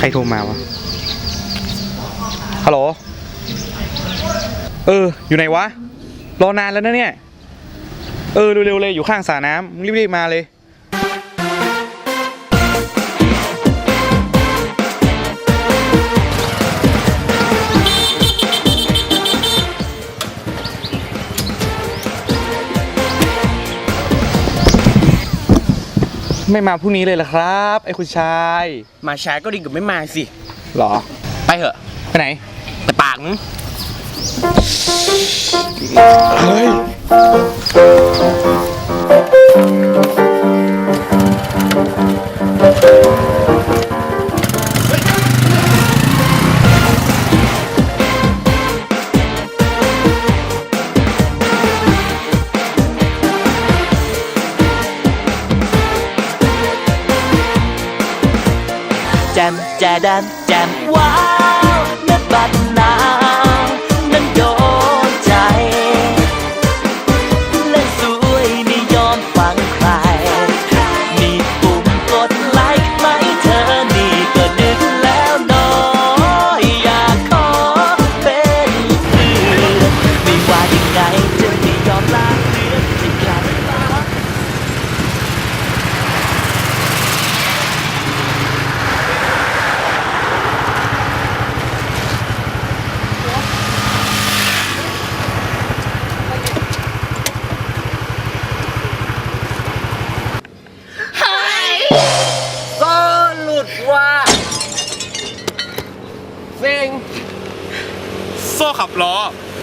ใครโทรมาวะ ฮัลโหล เออ อยู่ไหนวะ รอนานแล้วนะเนี่ย เออ เร็วๆเลย อยู่ข้างสระน้ำรีบๆมาเลย ไม่มาพรุ่งนี้เลยเหรอครับ ไอ้คุณชายมาช้าก็ดีกว่าไม่มาสิ หรอ ไปเถอะไปไหนแต่ปากมึงเฮ้ย จมแจดันแจมว้าวนับบัตร โซ่ขับล้อ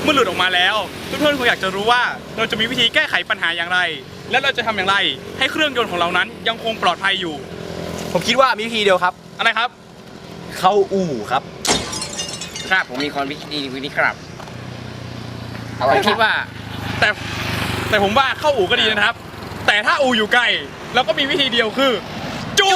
เมื่อหลุดออกมาแล้วเพื่อนๆคงอยากจะรู้ว่าเราจะมีวิธีแก้ไขปัญหาอย่างไร และเราจะทำอย่างไร ให้เครื่องยนต์ของเรานั้นยังคงปลอดภัยอยู่ ผมคิดว่ามีวิธีเดียวครับ อะไรครับ เข้าอู่ครับ ครับผมมีความวิธีวิธีครับผมคิดว่า แต่แต่ผมว่าเข้าอู่ก็ดีนะครับ แต่ถ้าอู่อยู่ไกลเราก็มีวิธีเดียวคือ จู้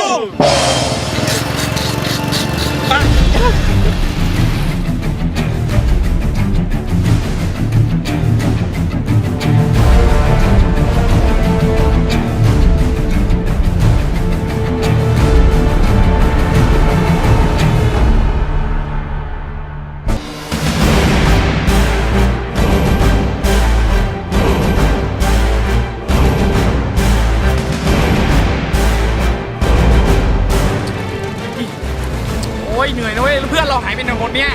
โอ้ยเหนื่อยนะเว้ยแล้วเพื่อนเราหายไปไหนหมดเนี่ย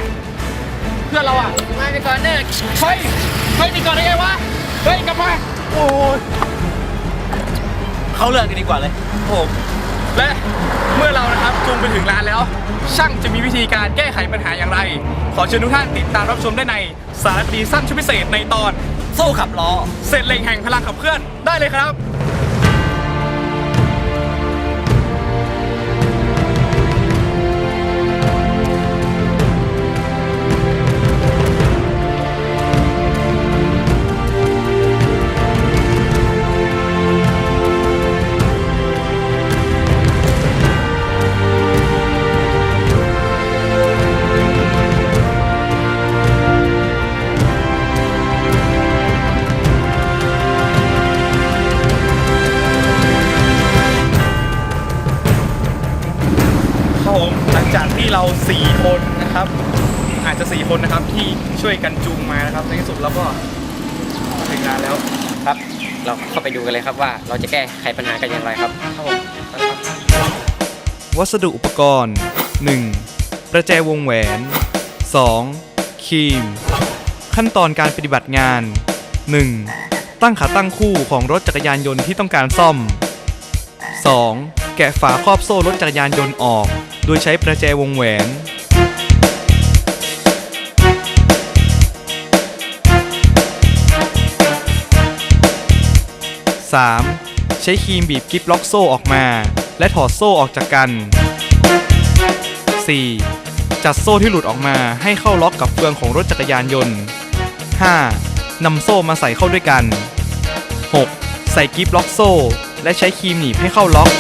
เพื่อนเราอะมาไปก่อนเนอะเฮ้ยเฮ้ยมีก่อนได้ไงวะเฮ้ยกลับมาโอ้ยเข้าเรื่องกันดีกว่าเลยผมและเมื่อเรานะครับจูงไปถึงร้านแล้ว ช่างจะมีวิธีการแก้ไขปัญหาอย่างไร ขอเชิญทุกท่านติดตามรับชมได้ในสารคดีสั้นชุดพิเศษในตอน โซ่ขับล้อเศษเหล็กแห่งพลังขับเคลื่อนได้เลยครับครับ 4 คนนะครับ อาจจะ 4 คนนะครับที่ช่วยกันจูงมานะครับในที่สุดเราก็มาถึงงานแล้วครับ เราเข้าไปดูกันเลยครับว่าเราจะแก้ไขปัญหากันอย่างไรครับครับผมวัสดุอุปกรณ์ 1. ประแจวงแหวน 2. ครีม ขั้นตอนการปฏิบัติงาน 1. ตั้งขาตั้งคู่ของรถจักรยานยนต์ที่ต้องการซ่อม 2. แกะฝาครอบโซ่รถจักรยานยนต์ออก โดยใช้ประแจวงแหวน 3. ใช้ครีมบีบกิ๊บล็อกโซ่ออกมา และถอดโซ่ออกจากกัน 4. จัดโซ่ที่หลุดออกมาให้เข้าล็อกกับเฟืองของรถจักรยานยนต์ 5. นำโซ่มาใส่เข้าด้วยกัน 6. ใส่กิ๊บล็อกโซ่ และใช้ครีมหนีบให้เข้าล็อก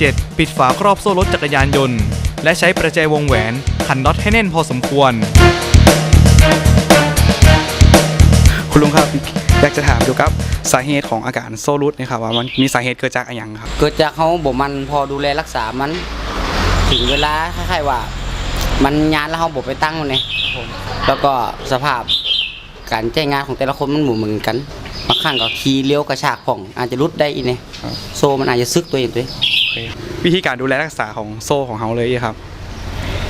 7. ปิดฝาครอบโซ่รถจักรยานยนต์ และใช้ประแจวงแหวนขันน็อตให้แน่นพอสมควร คุณลุงครับอยากจะถามเกี่ยวกับสาเหตุของอาการโซ่รุดเนะครับว่ามันมีสาเหตุเกิดจากอะไรอย่างครับ เกิดจากเขาบ่มันพอดูแลรักษามัน ถึงเวลาคล้ายๆว่า มันงานแล้วเขาบ่ไปตั้งมันเลยแล้วก็สภาพการใช้งานของแต่ละคนมันบ่เหมือนกันบางครั้งก็ขี่เลี้ยวกระชากผ่อง อาจจะรุดได้อีเนี่ยครับโซ่มันอาจจะซึกตัวเองตัวเอง วิธีการดูแลรักษาของโซ่ของเขาเลยครับ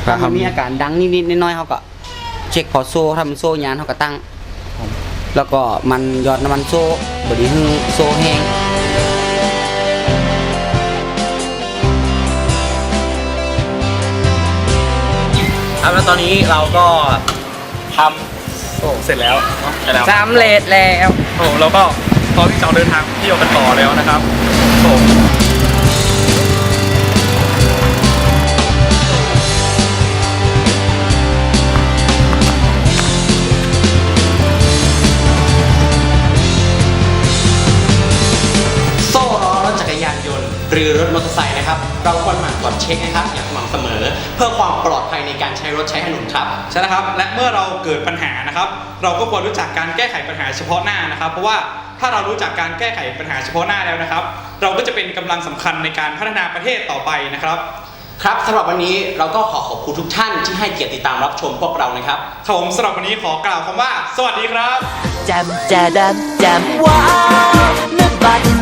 ถ้ามันมีอาการดังนิดๆน้อยๆเขาก็เช็คพอโซ่ถ้ามันโซ่ยานเขาก็ตั้ง แล้วก็มันหยอดน้ำมันโซ่บไดีหึ่งโซ่แห้งครับแล้วตอนนี้เราก็ทำโอ้เสร็จแล้วเนาะเสร็จแล้วสำเร็จแล้วโอ้เราก็พร้อมที่จะเดินทางเที่ยวกันต่อแล้วนะครับโอ้ รือรถมอเตอร์ไซค์นะครับ เราควรหมั่นตรวจเช็คนะครับอย่างสม่ำเสมอ เพื่อความปลอดภัยในการใช้รถใช้ถนนครับ ใช่แล้วครับ และเมื่อเราเกิดปัญหานะครับ เราก็ควรรู้จักการแก้ไขปัญหาเฉพาะหน้านะครับ เพราะว่าถ้าเรารู้จักการแก้ไขปัญหาเฉพาะหน้าแล้วนะครับ เราก็จะเป็นกำลังสำคัญในการพัฒนาประเทศต่อไปนะครับครับสำหรับวันนี้เราก็ขอขอบคุณทุกท่านที่ให้เกียรติติดตามรับชมพวกเรานะครับครับผมสำหรับวันนี้ขอกล่าวคำว่า สวัสดีครับแจมแจดมแจมว้าว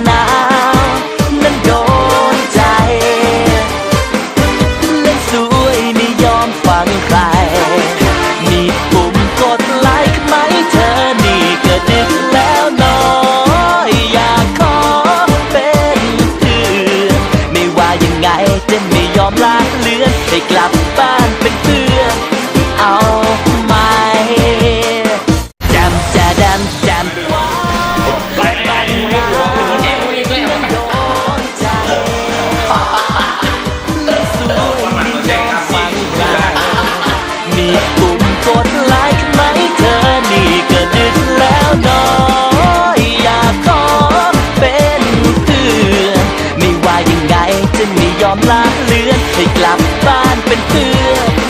I'm blood. ละเลือนให้กลับบ้านเป็นเพื่อน